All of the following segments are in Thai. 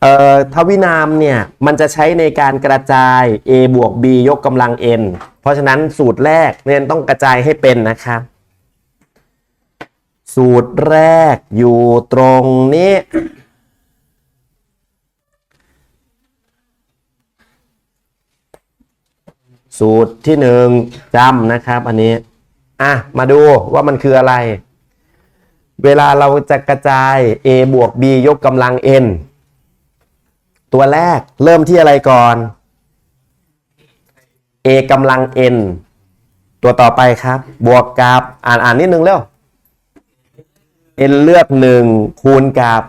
เอ่อทวินามเนี่ยมันจะใช้ในการกระจาย a บวก b ยกกำลัง n เพราะฉะนั้นสูตรแรกเรียนต้องกระจายให้เป็นนะครับ สูตรแรกอยู่ตรงนี้ สูตรที่หนึ่งจำนะครับอันนี้ อะ มาดูว่ามันคืออะไร เวลาเราจะกระจาย a บวก b ยกกำลัง n ตัวแรกเริ่มที่อะไรก่อน a กำลัง n ตัวต่อไปครับ บวกกับอ่านอ่านนิดนึงเร็ว n เลือกหนึ่งคูณกับ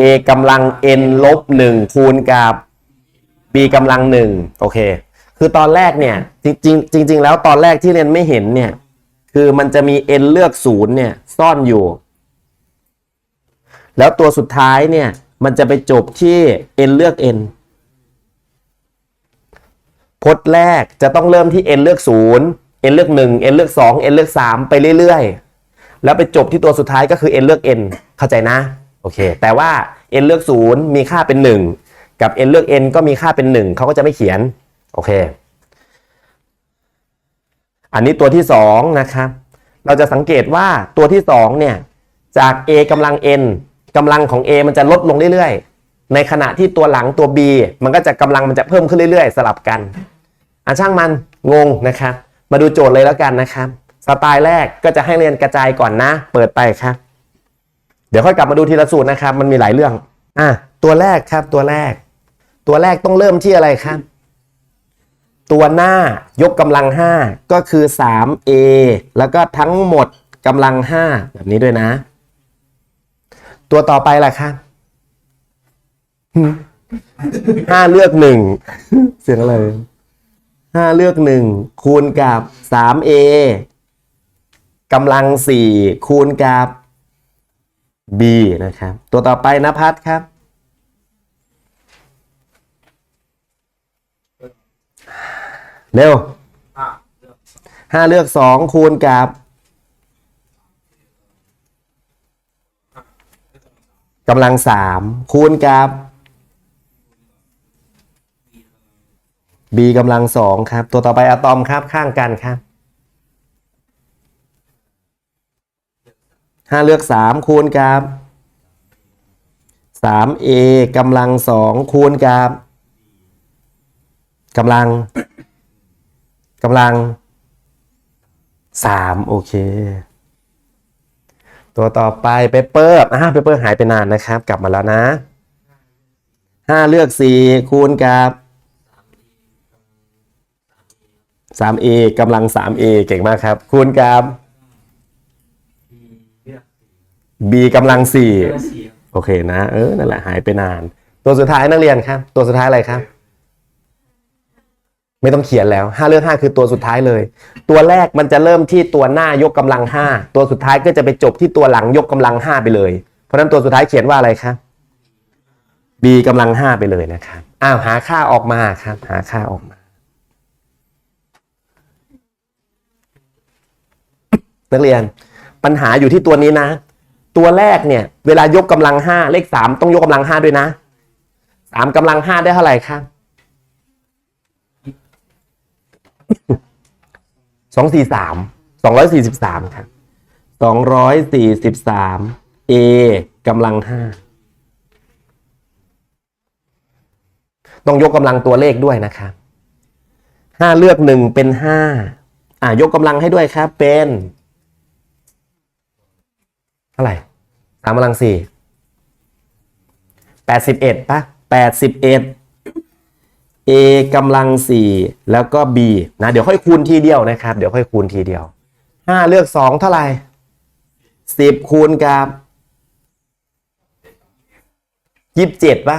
a กำลัง n ลบหนึ่งคูณกับ b กำลังหนึ่งโอเค คือตอนแรกเนี่ย จริงจริงแล้วตอนแรกที่เรียนไม่เห็นเนี่ย คือมันจะมี n เลือกศูนย์เนี่ย ซ่อนอยู่ แล้วตัวสุดท้ายเนี่ย มันจะไปจบที่ n เลือก n พจน์แรกจะต้องเริ่มที่ n เลือกศูนย์ n เลือกหนึ่ง n เลือกสอง n เลือกสามไปเรื่อยๆ แล้วไปจบที่ตัวสุดท้ายก็คือ n เลือก n เข้าใจนะ โอเค แต่ว่า n เลือกศูนย์มีค่าเป็นหนึ่งกับ n เลือก n ก็มีค่าเป็นหนึ่งเขาก็จะไม่เขียน โอเค อันนี้ตัวที่สองนะครับ เราจะสังเกตว่าตัวที่สองเนี่ย จาก a กำลัง n กำลังของ a มันจะลดลงเรื่อยๆ ในขณะที่ตัวหลังตัว b มันก็จะกำลังมันจะเพิ่มขึ้นเรื่อยๆ สลับกันอะช่างมันงงนะครับมาดูโจทย์เลยแล้วกันนะครับ สไตล์แรกก็จะให้เรียนกระจายก่อนนะ เปิดไปครับ เดี๋ยวค่อยกลับมาดูทีละสูตรนะครับ มันมีหลายเรื่องอะตัวแรกครับตัวแรก ตัวแรกต้องเริ่มที่อะไรครับ ตัวหน้ายกกำลัง 5 ก็คือ 3a แล้วก็ทั้งหมดกำลัง 5 แบบนี้ด้วยนะ ตัวต่อไปล่ะครับห้าเลือกหนึ่ง เสียงอะไรห้าเลือกหนึ่งคูณกับ 3a กำลัง4คูณกับ b นะครับ ตัวต่อไปนะพัดครับเร็วห้าเลือกสองคูณกับ กำลังสามคูณกับ b กำลังสองครับ ตัวต่อไปอะตอมครับข้างกันครับห้าเลือกสามคูณกับสาม a กำลังสองคูณกับกำลังกำลังสามโอเค ตัวต่อไปเปเปอร์อ่าเปเปอร์หายไปนานนะครับ กลับมาแล้วนะห้าเลือกสี่คูณกับสามเอกำลังสามเอเก่งมากครับ คูณกับ b กำลังสี่โอเคนะ เออ นั่นแหละหายไปนาน ตัวสุดท้ายนักเรียนครับ ตัวสุดท้ายอะไรครับ ไม่ต้องเขียนแล้วห้าเลือกห้าคือตัวสุดท้ายเลย ตัวแรกมันจะเริ่มที่ตัวหน้ายกกำลังห้าตัวสุดท้ายก็จะไปจบที่ตัวหลังยกกำลังห้าไปเลย เพราะนั้นตัวสุดท้ายเขียนว่าอะไรครับ b กำลังห้าไปเลยนะครับอ้าวหาค่าออกมาครับ หาค่าออกมานักเรียนปัญหาอยู่ที่ตัวนี้นะ ตัวแรกเนี่ย เวลายกกำลังห้าเลขสามต้องยกกำลังห้าด้วยนะสามกำลังห้าได้เท่าไหร่ครับ สองสี่สามสองร้อยสี่สิบสามครับสองร้อยสี่สิบสาม a กำลังห้าต้องยกกำลังตัวเลขด้วยนะครับห้าเลือกหนึ่งเป็นห้าอ่ายกกำลังให้ด้วยครับ เป็นเท่าไหร่สามกำลังสี่แปดสิบเอ็ดปะแปดสิบเอ็ด a กำลังสี่แล้วก็ b นะ เดี๋ยวค่อยคูณทีเดียวนะครับ เดี๋ยวค่อยคูณทีเดียวห้าเลือกสองเท่าไหร่สิบคูณกับยี่สิบเจ็ดป่ะ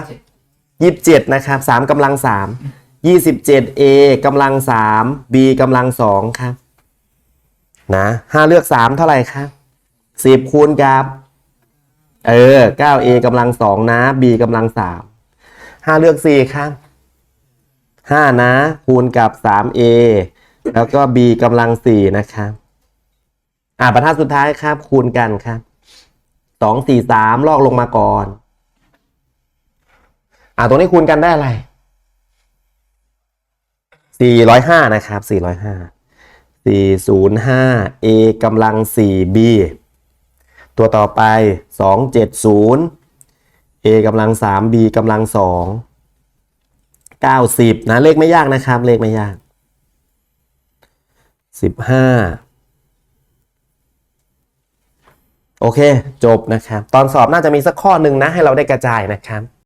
ยี่สิบเจ็ดนะครับสามกำลังสามยี่สิบเจ็ด a กำลังสาม b กำลังสองครับ นะห้าเลือกสามเท่าไหร่ครับสิบคูณกับ เออเก้า a กำลังสองนะ b กำลังสามห้าเลือกสี่ครับ ห้านะ คูณกับ 3a แล้วก็ b กำลังสี่นะครับ อ่าบรรทัดสุดท้ายครับ คูณกันครับสองสี่สามลอกลงมาก่อน อ่าตรงนี้คูณกันได้อะไร 405 นะครับ 405 405 a กำลัง 4b ตัวต่อไป 270 a กำลัง 3b กำลัง 2 90 นะเลขไม่ยากนะครับ เลขไม่ยาก 15 โอเค จบนะครับ ตอนสอบน่าจะมีสักข้อหนึ่งนะ ให้เราได้กระจายนะครับ